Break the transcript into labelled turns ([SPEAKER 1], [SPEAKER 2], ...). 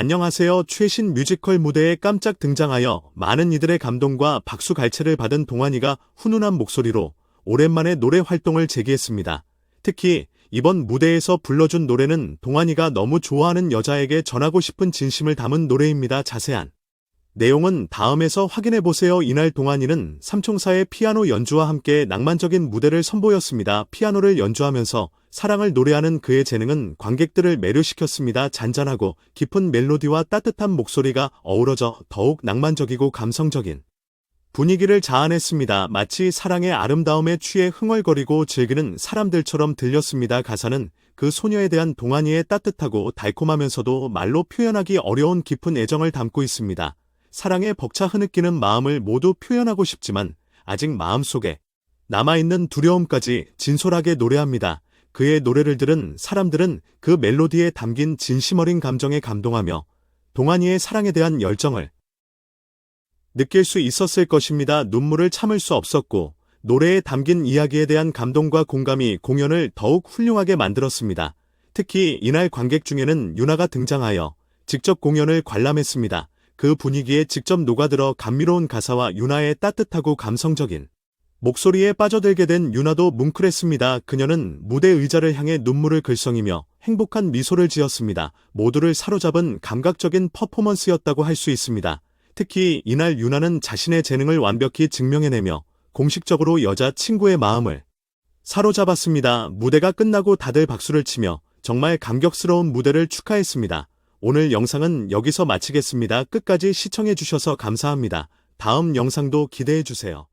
[SPEAKER 1] 안녕하세요. 최신 뮤지컬 무대에 깜짝 등장하여 많은 이들의 감동과 박수 갈채를 받은 동환이가 훈훈한 목소리로 오랜만에 노래 활동을 재개했습니다. 특히 이번 무대에서 불러준 노래는 동환이가 너무 좋아하는 여자에게 전하고 싶은 진심을 담은 노래입니다. 자세한 내용은 다음에서 확인해보세요. 이날 동환이는 삼총사의 피아노 연주와 함께 낭만적인 무대를 선보였습니다. 피아노를 연주하면서 사랑을 노래하는 그의 재능은 관객들을 매료시켰습니다. 잔잔하고 깊은 멜로디와 따뜻한 목소리가 어우러져 더욱 낭만적이고 감성적인 분위기를 자아냈습니다. 마치 사랑의 아름다움에 취해 흥얼거리고 즐기는 사람들처럼 들렸습니다. 가사는 그 소녀에 대한 동안이의 따뜻하고 달콤하면서도 말로 표현하기 어려운 깊은 애정을 담고 있습니다. 사랑에 벅차 흐느끼는 마음을 모두 표현하고 싶지만 아직 마음속에 남아있는 두려움까지 진솔하게 노래합니다. 그의 노래를 들은 사람들은 그 멜로디에 담긴 진심 어린 감정에 감동하며 동안이의 사랑에 대한 열정을 느낄 수 있었을 것입니다. 눈물을 참을 수 없었고 노래에 담긴 이야기에 대한 감동과 공감이 공연을 더욱 훌륭하게 만들었습니다. 특히 이날 관객 중에는 유나가 등장하여 직접 공연을 관람했습니다. 그 분위기에 직접 녹아들어 감미로운 가사와 유나의 따뜻하고 감성적인 목소리에 빠져들게 된 유나도 뭉클했습니다. 그녀는 무대 의자를 향해 눈물을 글썽이며 행복한 미소를 지었습니다. 모두를 사로잡은 감각적인 퍼포먼스였다고 할 수 있습니다. 특히 이날 유나는 자신의 재능을 완벽히 증명해내며 공식적으로 여자 친구의 마음을 사로잡았습니다. 무대가 끝나고 다들 박수를 치며 정말 감격스러운 무대를 축하했습니다. 오늘 영상은 여기서 마치겠습니다. 끝까지 시청해주셔서 감사합니다. 다음 영상도 기대해주세요.